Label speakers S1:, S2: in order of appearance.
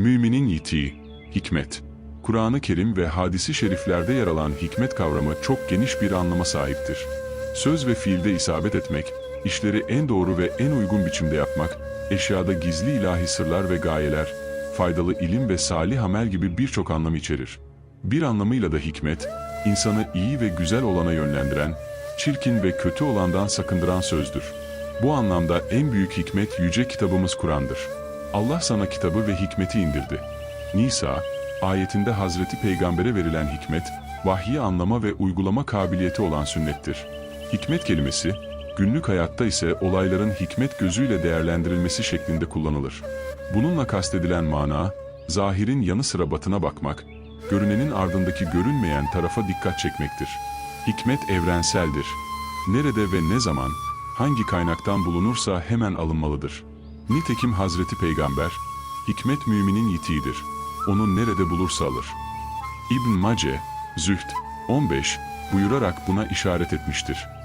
S1: Müminin yitiği, hikmet. Kur'an-ı Kerim ve hadisi şeriflerde yer alan hikmet kavramı çok geniş bir anlama sahiptir. Söz ve fiilde isabet etmek, işleri en doğru ve en uygun biçimde yapmak, eşyada gizli ilahi sırlar ve gayeler, faydalı ilim ve salih amel gibi birçok anlam içerir. Bir anlamıyla da hikmet, insanı iyi ve güzel olana yönlendiren, çirkin ve kötü olandan sakındıran sözdür. Bu anlamda en büyük hikmet yüce kitabımız Kur'an'dır. Allah sana kitabı ve hikmeti indirdi. Nisa, ayetinde Hazreti Peygamber'e verilen hikmet, vahyi anlama ve uygulama kabiliyeti olan sünnettir. Hikmet kelimesi, günlük hayatta ise olayların hikmet gözüyle değerlendirilmesi şeklinde kullanılır. Bununla kastedilen mana, zahirin yanı sıra batına bakmak, görünenin ardındaki görünmeyen tarafa dikkat çekmektir. Hikmet evrenseldir. Nerede ve ne zaman, hangi kaynaktan bulunursa hemen alınmalıdır. Nitekim Hazreti Peygamber, hikmet müminin yitiğidir. Onu nerede bulursa alır. İbn Mace, Zühd 15 buyurarak buna işaret etmiştir.